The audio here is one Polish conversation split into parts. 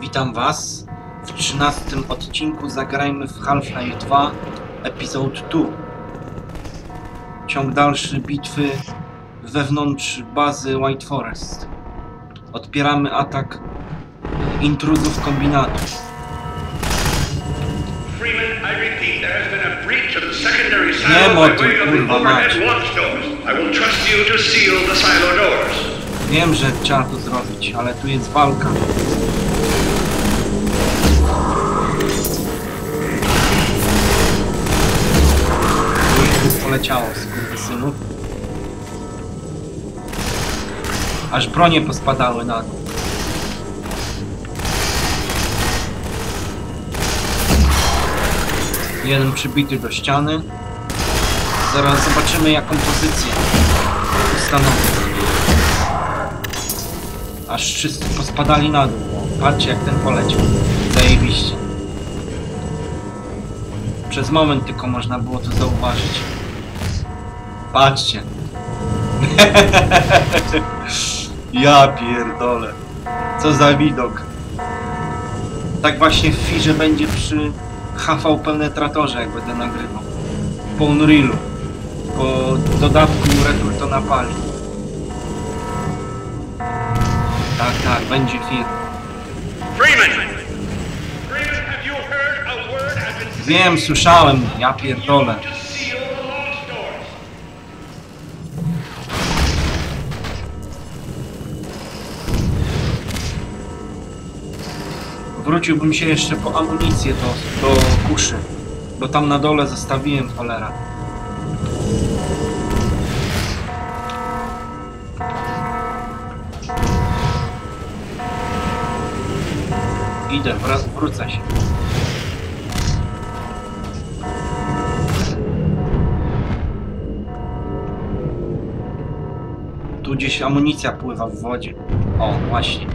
Witam Was w 13 odcinku Zagrajmy w Half-Life 2 Episode 2. Ciąg dalszy bitwy wewnątrz bazy White Forest. Odpieramy atak intruzów kombinatu. Freeman, I repeat, there has been a breach of the secondary Nie silo by motyw, way of the kurwa, overhead mać. launch doors. I will trust you to seal the silo doors. Wiem, że trzeba to zrobić, ale tu jest walka. Poleciało, synów. Aż bronie pospadały na dół. Jeden przybity do ściany. Zaraz zobaczymy jaką pozycję ustanowi. Aż wszyscy pospadali na dół. Patrzcie jak ten poleciał. Zajebiście. Przez moment tylko można było to zauważyć. Patrzcie. ja pierdolę. Co za widok. Tak właśnie w firze będzie przy HV penetratorze jak będę nagrywał. Po Unrealu. Po dodatku Retur to napali. Tak, tak, będzie film. Wiem, słyszałem, ja pierdolę. Wróciłbym się jeszcze po amunicję do, do kuszy. Bo tam na dole zostawiłem cholera. Idę, wraz, wrócę się. Tu gdzieś amunicja pływa w wodzie. O, właśnie.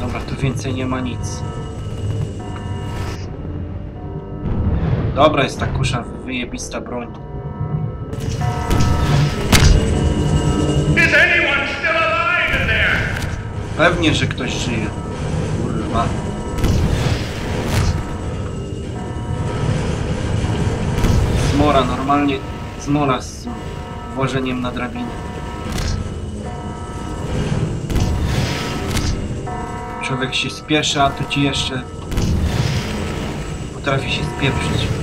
Dobra, tu więcej nie ma nic. Dobra, jest ta kusza wyjebista broń. Pewnie, że ktoś żyje. Kurwa. Zmora, normalnie zmora z włożeniem na drabinę. Człowiek się spieszy, a tu ci jeszcze potrafi się spieprzyć.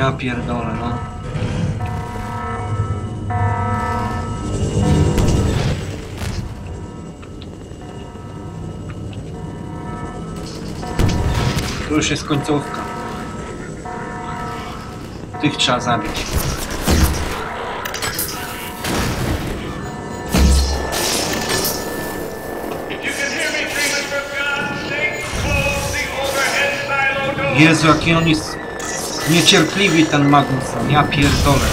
Ja pierdolę, no. Tu już jest końcówka. Tych trzeba zabić. Jezu, jaki niecierpliwy ten Magnuson, ja pierdolę.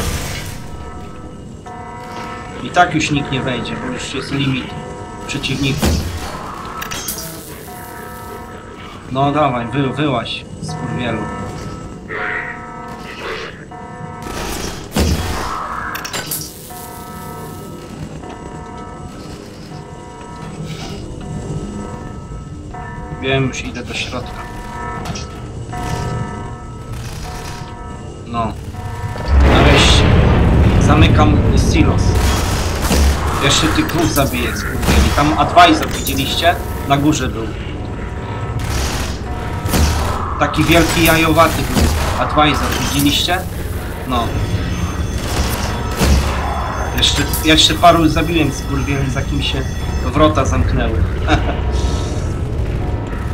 I tak już nikt nie wejdzie, bo już jest limit przeciwników. No dawaj, wy, wyłaś, skurwielu. Wiem, już idę do środka. Zamykam silos. Jeszcze tych dwóch zabiję, skurwieli. Tam advisor widzieliście? Na górze był. Taki wielki jajowaty był. Advisor, widzieliście? No. Jeszcze, jeszcze paru zabiłem skurwieli, za kim się wrota zamknęły.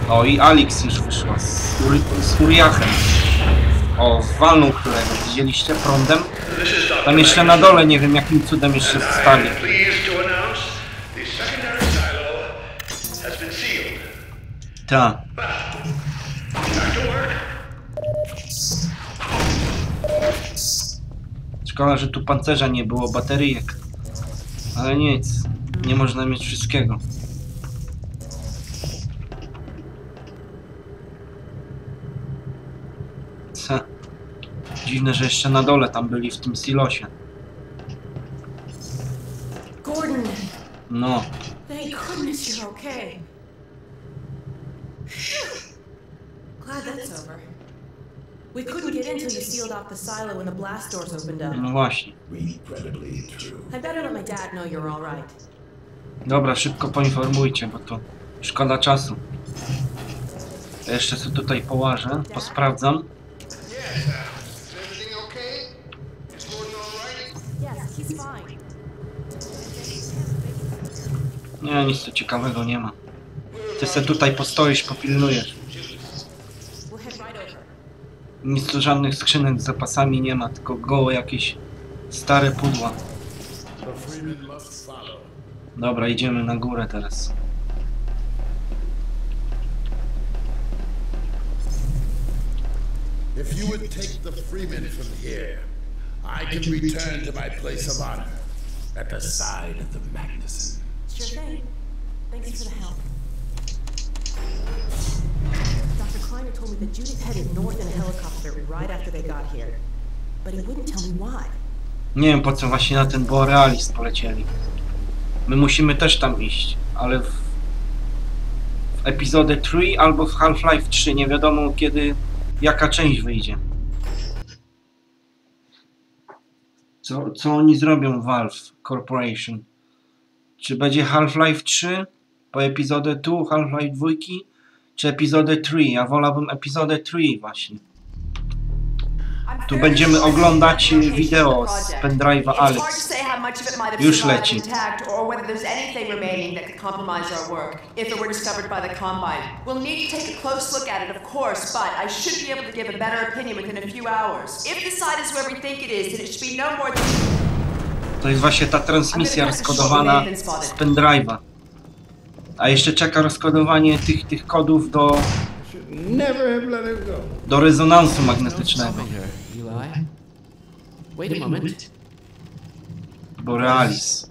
o, i Alex już wyszła z, z Uriachem. O, walnął którego, widzieliście prądem? Tam jeszcze na dole nie wiem jakim cudem jeszcze stali. Ta. Szkoda, że tu pancerza nie było, bateryjek. Ale nic. Nie można mieć wszystkiego. Dziwne, że jeszcze na dole tam byli w tym silosie. Gordon, No, thank goodness you're okay. Glad that's over. We couldn't get in till you sealed off the silo when the blast doors opened up. no właśnie. I better let my dad know you're all right. Dobra, szybko poinformujcie, bo to szkoda czasu. Ja jeszcze sobie tutaj połażę, posprawdzam. Nie, nic tu ciekawego nie ma. Ty se tutaj postoisz, popilnujesz. Nic tu żadnych skrzynek z zapasami nie ma, tylko gołe jakieś stare pudła. Dobra, idziemy na górę teraz. If you would take the freeman from here, I can return to my place of honor at the side of the Magnuson. Sure thing. Thanks for the help. Dr. Kleiner told me that Judith headed north in a helicopter right after they got here. But he wouldn't tell me why. Nie wiem po co właśnie na ten Borealis polecieli. My musimy też tam iść, ale w, w epizodę 3 albo w Half-Life 3 nie wiadomo kiedy, jaka część wyjdzie. Co, co oni zrobią Valve Corporation? Czy będzie Half-Life 3 po epizodę 2, Half-Life 2 czy epizodę 3? Ja wolałbym epizodę 3 właśnie. Tu będziemy oglądać wideo z pendrive'a Alex. Już leci. We'll need to take a close look at it, of course, but I should be able to give a better opinion within a few hours. If the site is where we think it is, then it should be no more than... To jest właśnie ta transmisja rozkodowana z pendrive'a. A jeszcze czeka rozkodowanie tych, tych kodów do, do rezonansu magnetycznego. Borealis.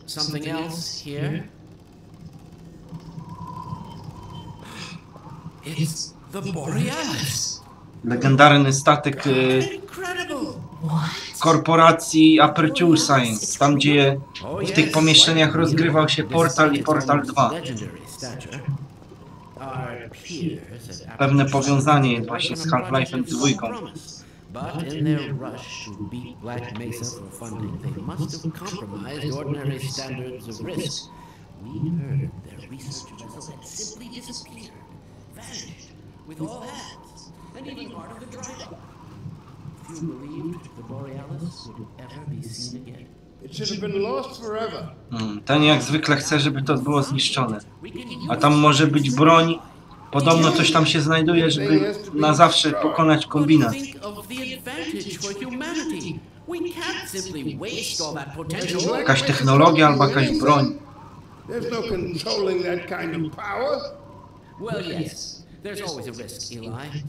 Legendarny statek y, Incredible. Korporacji Aperture Science. Tam gdzie w tych pomieszczeniach rozgrywał się Portal i Portal 2. Legendary stature. Our peers at Pewne powiązanie jest właśnie z Half-Life'em 2. But in their rush to beat Black Mesa with all hands, and even part of the dry dock. Few believed the Borealis would ever be seen again. It should have been lost forever. Mm, Ten jak zwykle chce, żeby to było zniszczone. A tam może być broń. Podobno coś tam się znajduje, żeby na zawsze pokonać kombinat. Think of the advantage for humanity. We can't simply waste all that potential. Jakaś technologia albo jakaś broń. There's no controlling that kind of power. Well, yes, there's always a risk, Eli.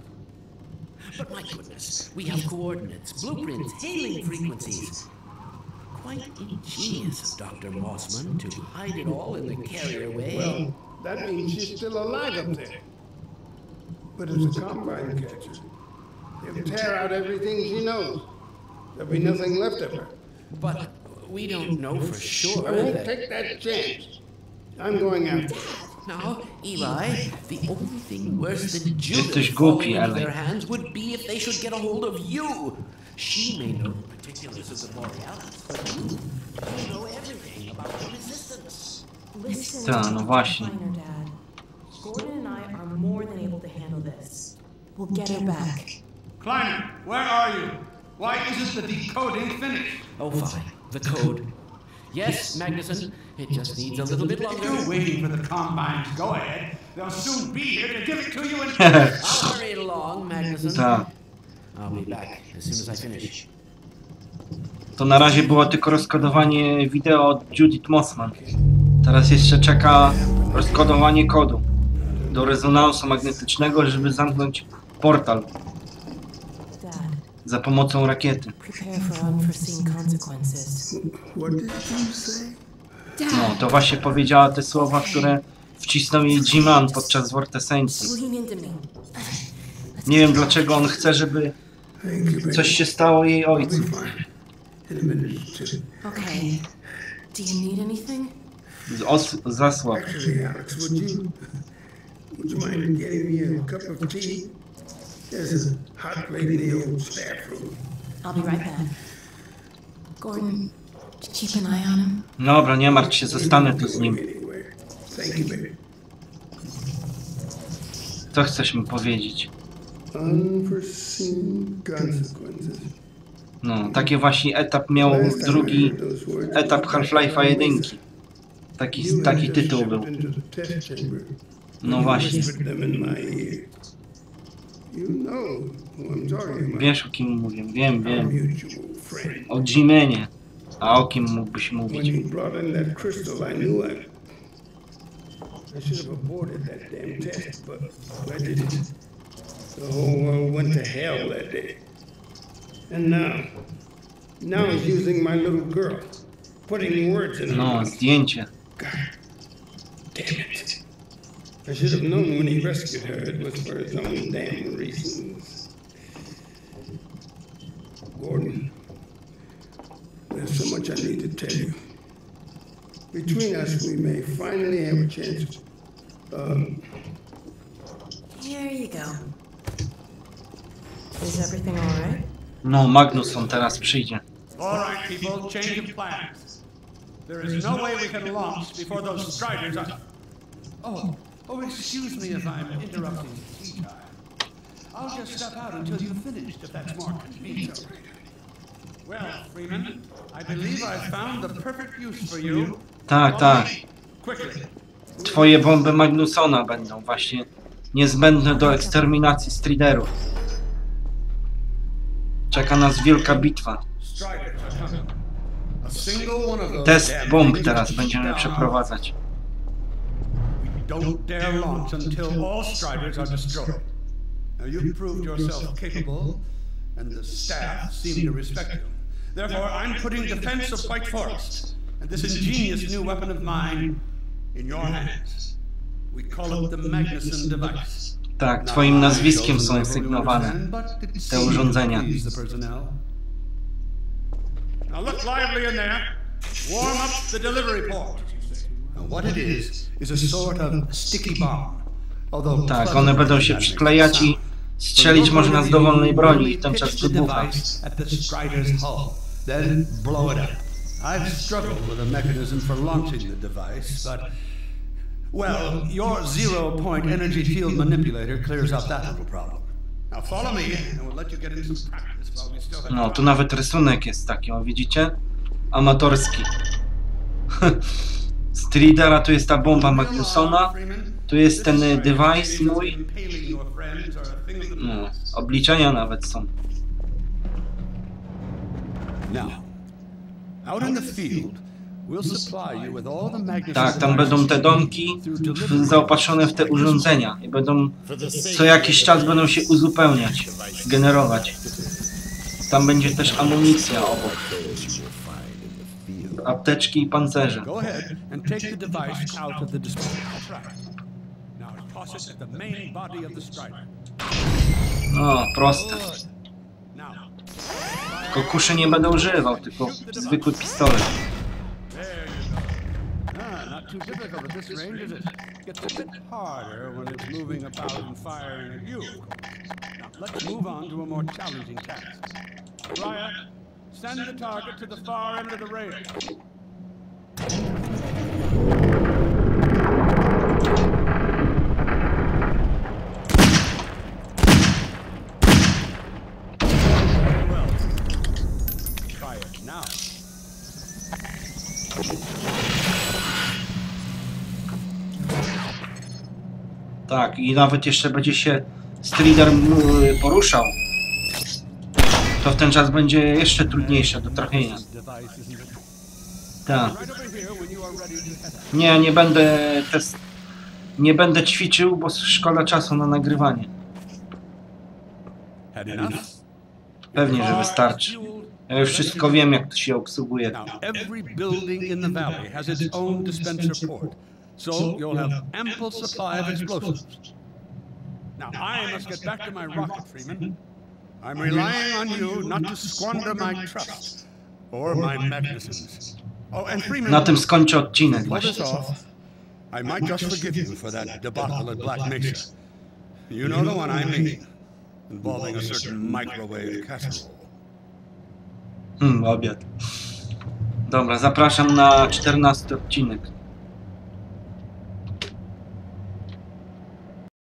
But my goodness, we have coordinates, blueprints, hailing frequencies. Quite ingenious of Dr. Mossman to hide it all in the carrier way. Well, that means she's still alive up there. But as a combine catcher, he'll tear out everything she knows. There'll be nothing left of her. but we don't know for sure I won't take that chance. I'm going after her. Now, Eli, the only thing worse than Judith Jesteś falling głupi, into Ellen. their hands would be if they should get a hold of you. She may know the particulars of the Borealis, but you, you know everything about the resistance. Listen Ta, to no Dr. właśnie. Kleiner, Dad. Gordon and I are more than able to handle this. We'll get her back. Kleiner, where are you? Why isn't the decoding finished? Oh, fine. The code. Yes, Magnuson. It just needs a little bit You're longer. waiting for the Combine's go-ahead. They'll soon be here to give it to you in... I'll hurry it along, Magnuson. Ta. I'll be back as soon as I finish. To na razie było tylko rozkodowanie wideo od Judith Mossman. Teraz jeszcze czeka rozkodowanie kodu do rezonansu magnetycznego, żeby zamknąć portal za pomocą rakiety. No, to właśnie powiedziała te słowa, które wcisnął jej G-Man podczas Vortesencji. Nie wiem dlaczego on chce, żeby. Coś się stało jej ojcu. Okay. Do you need anything? Os- zasłab. I'll be right back. Gordon, keep an eye on him. Dobra, nie martw się, zostanę tu z nim. Co chcesz mi powiedzieć? No, taki właśnie etap miał drugi etap Half-Life'a 1. Taki, taki tytuł był. No właśnie. Wiesz o kim mówię, wiem, wiem. O Jimenie. O kim mógłbyś When you brought in that crystal, I knew I. I should have aborted that damn test, but I didn't. The whole world went to hell that day. And now, now he's using my little girl, putting words in her No, mouth. zdjęcie. Damn it. I should have known when he rescued her it was for his own damn reasons. Gordon, so much I need to tell you. Between us, we may finally have a chance. Um, Here you go. Is everything all right? No, Magnusson teraz przyjdzie. All right, people, change of plans. There is no way we can launch before those striders are. Oh, oh, excuse me if I'm interrupting tea time. I'll just step out until you've finished, if that's more convenient. Well, Freeman, I believe I've found the perfect use for you. Tak, tak. Twoje bomby Magnusona będą właśnie niezbędne do eksterminacji striderów. Czeka nas wielka bitwa. Test bomb teraz będziemy przeprowadzać. Don't dare launch until all Striders are destroyed. Now, you've proved yourself capable, and the staff seem to respect you. Therefore, I'm putting defense of White Forest and this ingenious new weapon of mine in your hands. We call it the Magnuson device. Tak, twoim nazwiskiem są sygnowane te urządzenia. Now look lively in there. Warm up the delivery port. Now what it is is a sort of sticky bomb. Although Tak, one będą się przyklejać i strzelić można z dowolnej broni i w ten czas wybucha. Then blow it up. I've struggled with a mechanism for launching the device, but well, your zero-point energy field manipulator clears up that little problem. Now follow me, and we'll let you get in some practice while we still have No, tu nawet rysunek jest taki, o widzicie? Amatorski. Stridera, tu jest ta bomba Magnusona, tu jest ten y, device mój. No, obliczenia nawet są. Now, out in the field, we'll supply you with all the Magnuson Tak, tam będą te domki zaopatrzone w te urządzenia i będą co jakiś czas będą się uzupełniać, generować. Tam będzie też amunicja obok. Apteczki i pancerze. No, proste. Tylko kuszy nie będę używał, tylko zwykły pistolet. send the target to the far end of the rail. Very well. Try it now. Tak, i nawet jeszcze będzie się Strider poruszał. To w ten czas będzie jeszcze trudniejsze do trafienia. Tak. Nie, nie będę test... Nie będę ćwiczył, bo szkoda czasu na nagrywanie. Pewnie, że wystarczy. Ja już wszystko wiem, jak to się obsługuje. Every building in the valley has its own dispenser port, so you'll have ample supply of explosives. Now, I must get back to my rocket, Freeman. I'm relying on you not to squander my trust or my magnificence. Oh, and Freeman, Na tym skończę odcinek pull this właśnie. off. I might just forgive you for that debacle at Black Mesa. You know the one I mean, involving a certain microwave casserole. Hmm, obiad. Dobra, zapraszam na 14 odcinek.